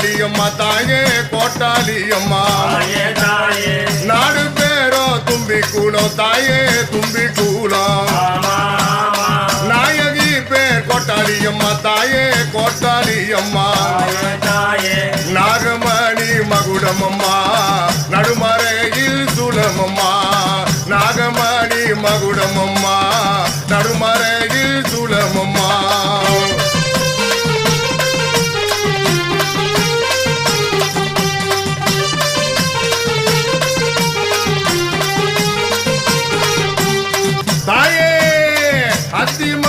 கோட்டாளியம்மா தாயே கோட்டாளியம்மா நாடு பேரோ தும்பி கூலம் தாயே தும்பி கூலம் நாயகி பேர் கோட்டாளியம்மா தாயே கோட்டாளியம்மா நாகமணி மகுடமம்மா நடுமறையில் சுலமம்மா நாகமணி மகுடமம்மா நடுமறையில் Fatima.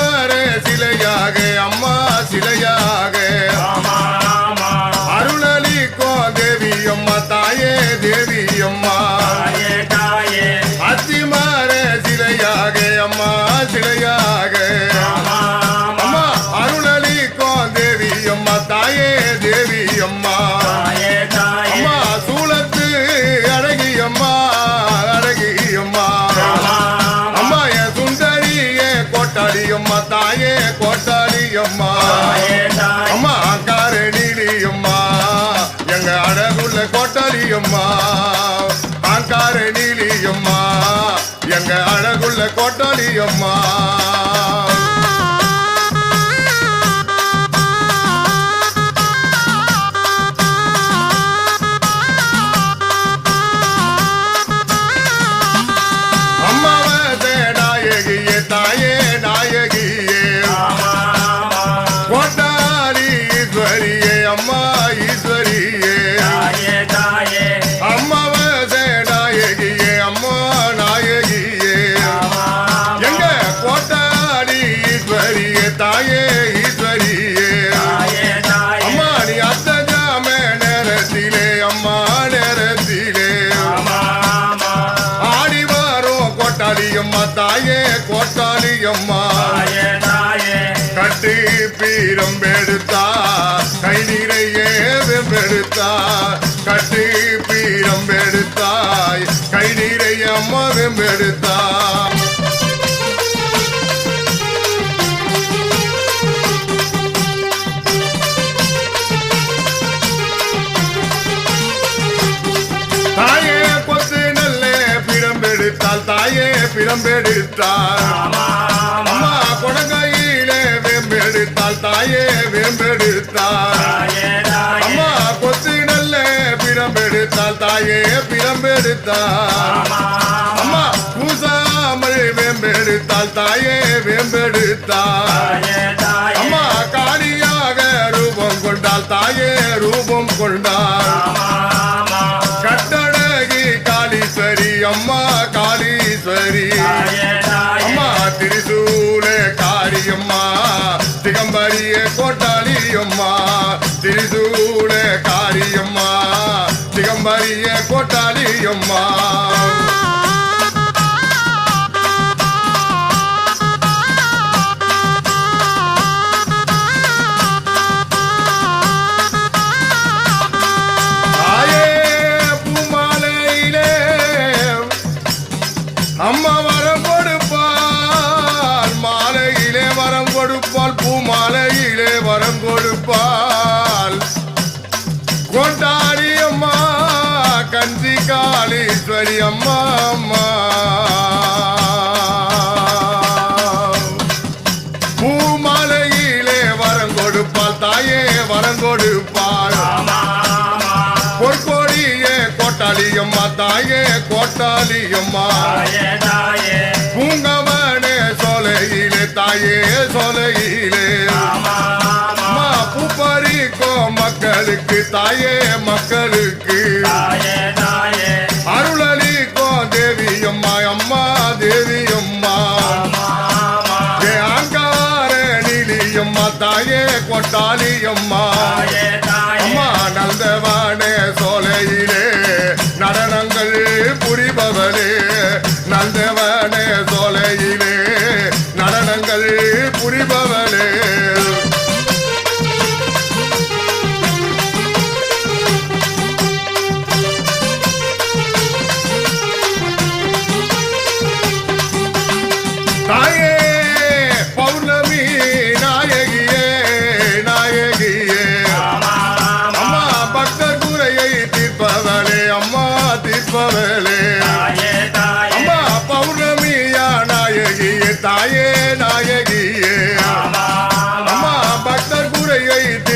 அம்மா தாயே கோட்டாளி அம்மா அம்மா எங்க அழகுள்ள கோட்டாளி அம்மா ஆங்காரணி அம்மா எங்க அழகுள்ள கோட்டாளி வரும் கோட்டாளி அம்மா தாயே கோட்டாளி அம்மா தாயே தாயே. கட்டி பீரம் எடுத்தா கை நிறைய வெம்பெடுத்தா. கட்டி பீரம் எடுத்தாய் கை நிறைய அம்மா தாயே பிரம்பெடுத்தாள் அம்மா கொடங்காயிலே வேம்பெடுத்தால் தாயே வேம்பெடுத்தாள். தாயே தாயே அம்மா கொத்து நல்ல பிரம்பெடுத்தால் தாயே பிரம்பெடுத்தாள். ஆமா அம்மா பூசாமல் வேம்பெடுத்தால் தாயே வேம்பெடுத்தாள். தாயே தாயே அம்மா காளியாக ரூபம் கொண்டால் தாயே ரூபம் கொண்டாள். ஆமா கட்டழகி காளீஸ்வரி அம்மா திகம்பரிய அம்மா திரிசூல காரியம்மா திகம்பரிய கோட்டாளி காளீஸ்வரி அம்மா அம்மா. பூமாலையிலே வரம் கொடுப்பாள் தாயே வரம் கொடுப்பாள். ஆமா ஆமா பொற்கோடியே கோட்டாளி அம்மா தாயே கோட்டாளி அம்மா. பூங்கவனே சோலையிலே தாயே சோலையிலே. ஆமா ஆமா அம்மா பூப்பறிக்கோ மக்களுக்கு தாயே மக்களுக்கு. தாயே அம்மா.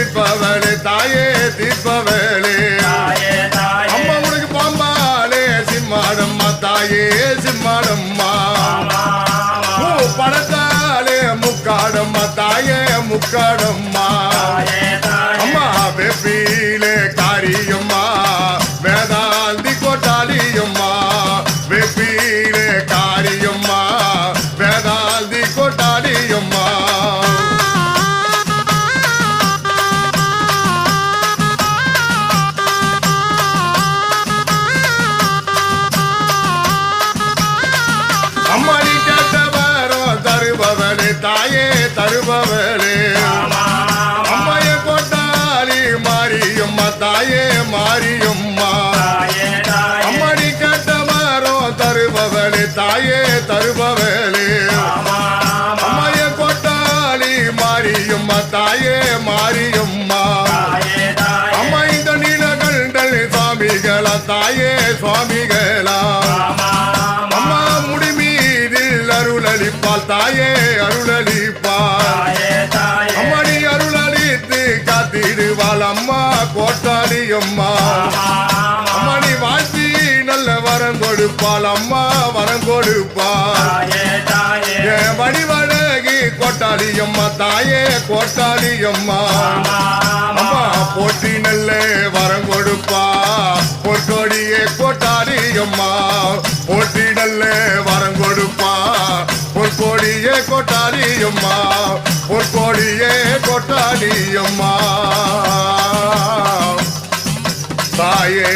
தாயே தீபவேளே தாயே தாயே. அம்மா உனக்கு பாம்பாலே சிம்மாடம்மா தாயே சிம்மாடம்மா படத்தாலே முக்காடம்மா தாயே முக்காடம்மா. தாயே தருபவளே. அம்மைய கொண்டாளி மாரியம்மா தாயே மாரியம்மா. அம்மடி தாயே அம்மாடி தருபவளே தாயே தருபவளே. அம்மைய கொண்டாளி மாரியம்மா தாயே மாரியம்மா. தாயே தாயே அம்மா இந்த நீலகண்டல் சுவாமிகளா தாயே சுவாமிகளா. அருளளிப்பால் தாயே தாயே அம்மணி அருளளித்து காத்திடுவாள் அம்மா கோட்டாளி அம்மா. அம்மணி வாழ்த்தி நல்ல வரம் கொடுப்பாள் அம்மா வரம் என் வடிவழகி கோட்டாளி அம்மா தாயே கோட்டாளி அம்மா. அம்மா போட்டி நல்ல வரம் கொடுப்பா பொற்கொடியே கோட்டாளி அம்மா. போட்டி நல்ல வரம் கொடுப்பா கொட்டாரியம்மா பொற்கோடியே கொட்டாரியம்மா தாயே